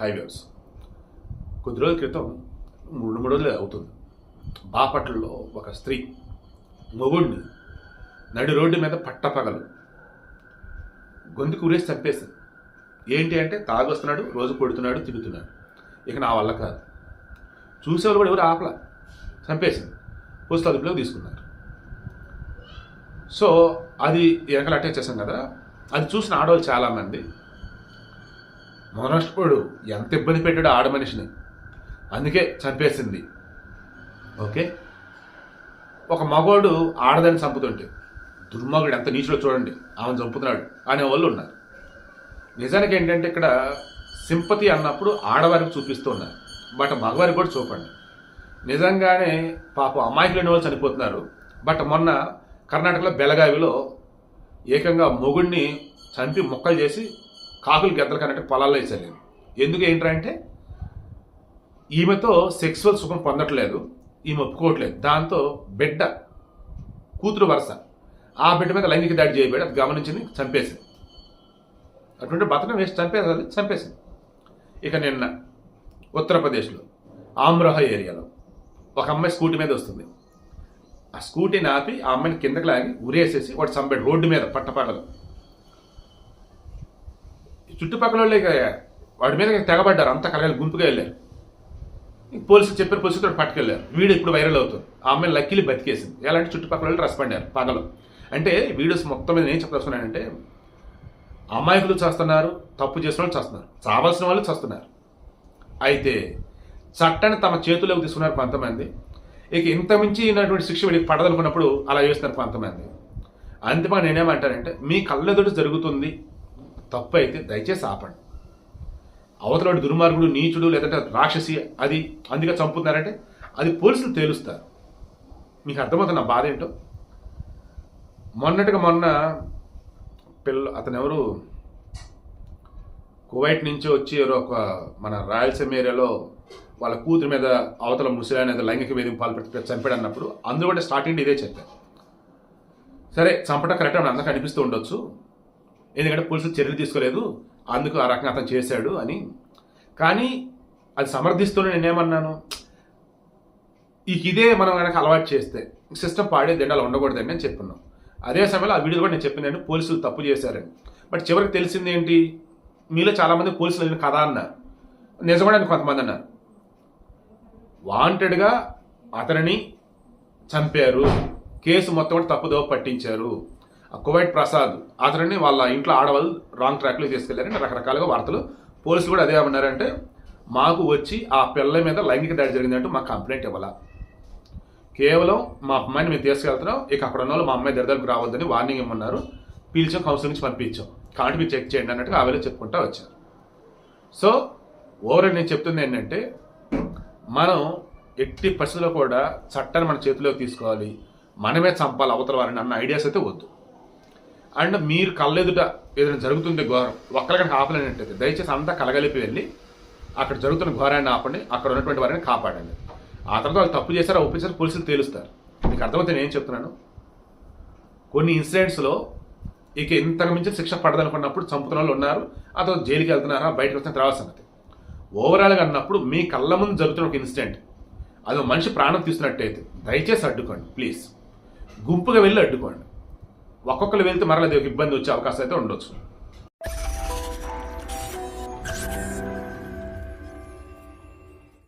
Highways కొద్ది రోజుల క్రితం మూడు మూడు రోజులు అవుతుంది. బాపట్లలో ఒక స్త్రీ మొగుడిని నడి రోడ్డు మీద పట్టపగలు గొంతు కూరేసి చంపేసింది. ఏంటి అంటే తాగొస్తున్నాడు రోజు కొడుతున్నాడు తిరుగుతున్నాడు ఇక నా వల్ల కాదు. చూసేవాళ్ళు కూడా ఎవరు ఆపల? చంపేసింది. పోస్ట్ అదుపులోకి తీసుకున్నారు. సో అది వెనకాల అటాచ్ చేశాం కదా. అది చూసిన ఆడవాళ్ళు చాలామంది మొనష్టపోడు ఎంత ఇబ్బంది పెట్టాడు ఆడ మనిషిని. అందుకే చంపేసింది. ఓకే? ఒక మగవాడు ఆడదాన్ని చంపుతుంటే దుర్మార్గుడు ఎంత నీచులో చూడండి ఆమెను చంపుతున్నాడు అనే వాళ్ళు ఉన్నారు. నిజానికి ఏంటంటే ఇక్కడ సింపతి అన్నప్పుడు ఆడవారికి చూపిస్తూ ఉన్నారు. బట్ మగవారికి కూడా చూపండి. నిజంగానే పాప అమాయకులైన వాళ్ళు చనిపోతున్నారు. బట్ మొన్న కర్ణాటకలో బెలగావిలో ఏకంగా మొగుడిని చంపి మొక్కలు చేసి కాకులు గద్దలు కన్నట్టు పొలాల్లో వేసలేదు ఎందుకు ఏంటంటే ఈమెతో సెక్సువల్ సుఖం పొందట్లేదు ఈమె ఒప్పుకోవట్లేదు. దాంతో బిడ్డ కూతురు వరుస. ఆ బిడ్డ మీద లైంగిక దాడి చేయబడి అది గమనించింది చంపేసింది. అటువంటి బతకం వేసి చంపేసాలి చంపేసింది. ఇక నిన్న ఉత్తరప్రదేశ్లో ఆమ్రోహ ఏరియాలో ఒక అమ్మాయి స్కూటీ మీద వస్తుంది. ఆ స్కూటీని ఆపి ఆ అమ్మాయిని కిందకి లాగి ఉరేసేసి వాడు చంపాడు రోడ్డు మీద పట్టపగలు చుట్టుపక్కల వాళ్ళే ఇక వాడి మీద తెగబడ్డారు. అంతా కలగాలి గుంపుగా వెళ్ళారు. పోలీసులు చెప్పారు పోలీసులు వాడు పట్టుకెళ్ళారు. వీడు ఇప్పుడు వైరల్ అవుతుంది ఆ అమ్మాయి లక్కీలు బతికేసింది. ఎలాంటి చుట్టుపక్కల వాళ్ళు రెస్పాండారు పగలు. అంటే వీడియోస్ మొత్తం మీద నేను చెప్పదలుచుకున్నానంటే అమాయకులు చేస్తున్నారు తప్పు చేసిన వాళ్ళు చేస్తున్నారు. చావాల్సిన వాళ్ళు చేస్తున్నారు. అయితే చట్టాన్ని తమ చేతుల్లోకి తీసుకున్నారు కొంతమంది. ఇక ఇంత మించినటువంటి శిక్ష వీడికి పడదనుకున్నప్పుడు అలా చేస్తున్నారు కొంతమంది. అంతిమంగా నేనేమంటానంటే మీ కళ్ళెదుట జరుగుతుంది తప్పు అయితే దయచేసి ఆపండి. అవతల దుర్మార్గుడు నీచుడు లేదంటే రాక్షసి అది అందుకే చంపుతున్నారంటే అది పోలీసులు తేలుస్తారు. మీకు అర్థమవుతుంది నా బాధ ఏంటో? మొన్నటిగా మొన్న పిల్ల అతను ఎవరు? కువైట్ నుంచి వచ్చి ఎవరో ఒక మన రాయలసీమ ఏరియాలో వాళ్ళ కూతురి మీద అవతల ముసలాయన అనేది లైంగిక వేధింపు పాల్పెట్టి చంపాడు అన్నప్పుడు అందులో కూడా స్టార్టింగ్ ఇదే చెప్పారు. సరే చంపడం కరెక్ట్ అని అందరికీ అనిపిస్తూ ఉండొచ్చు. ఎందుకంటే పోలీసులు చర్యలు తీసుకోలేదు. అందుకు ఆ రకంగా అతను చేశాడు అని. కానీ అది సమర్థిస్తూనే నేనేమన్నాను? ఈ ఇదే మనం కనుక అలవాటు చేస్తే సిస్టమ్ పాడే దండాలు ఉండకూడదండి అని చెప్పున్నాం అదే సమయంలో ఆ వీడియో కూడా నేను చెప్పిందండి పోలీసులు తప్పు చేశారని. బట్ చివరికి తెలిసింది ఏంటి? మీలో చాలామంది పోలీసులు వెళ్ళిన కథ అన్నారు నిజంగా కొంతమంది అన్నారు వాంటెడ్గా అతనిని చంపారు. కేసు మొత్తం కూడా తప్పుదోవ పట్టించారు. కువైట్ ప్రసాద్ అతనిని వాళ్ళ ఇంట్లో ఆడవాళ్ళు రాంగ్ ట్రాక్లో తీసుకెళ్ళారని రకరకాలుగా వార్తలు. పోలీసులు కూడా అదే ఏమన్నారంటే మాకు వచ్చి ఆ పిల్ల మీద లైంగిక దాడి జరిగిందంటూ మాకు కంప్లైంట్ ఇవ్వాల? కేవలం మా అమ్మాయిని మేము తీసుకెళ్తున్నాం ఇక అక్కడ ఉన్న వాళ్ళు మా అమ్మాయి దరిదాలకు రావద్దని వార్నింగ్ ఇమ్మన్నారు. పిలిచాం కౌన్సిలింగ్ నుంచి పంపించాం. కాబట్టి మీరు చెక్ చేయండి అన్నట్టుగా ఆవేళ చెప్పుకుంటా వచ్చారు. సో ఓవరాల్ నేను చెప్తుంది ఏంటంటే మనం ఎట్టి పరిస్థితుల్లో కూడా చట్టాన్ని మన చేతిలోకి తీసుకోవాలి. మనమే చంపాలి అవతల వారిని అన్న ఐడియాస్ అయితే వద్దు. అండ్ మీరు కళ్ళెదుట ఏదైనా జరుగుతుంటే ఘోరం. ఒక్కరికైనా ఆపలేనట్టయితే దయచేసి అంతా కలగలిపి వెళ్ళి అక్కడ జరుగుతున్న ఘోరాన్ని ఆపండి. అక్కడ ఉన్నటువంటి వారిని కాపాడండి. ఆ తర్వాత వాళ్ళు తప్పు చేశారో ఒప్పించారు పోలీసులు తేలుస్తారు. మీకు అర్థమైతే నేను చెప్తున్నాను? కొన్ని ఇన్సిడెంట్స్లో ఇక ఇంతకు మించి శిక్ష పడదనుకున్నప్పుడు చంపుతున్న వాళ్ళు ఉన్నారు. అతను జైలుకి వెళ్తున్నారా? బయటకు వస్తే తర్వాత సంగతి. ఓవరాల్గా అన్నప్పుడు మీ కళ్ళ ముందు జరుగుతున్న ఒక ఇన్సిడెంట్. అది మనిషి ప్రాణం తీసినట్టయితే దయచేసి అడ్డుకోండి ప్లీజ్. గుంపుగా వెళ్ళి అడ్డుకోండి. ఒక్కొక్కరు వెళ్తే మరలా ఇబ్బంది వచ్చే అవకాశం అయితే ఉండొచ్చు.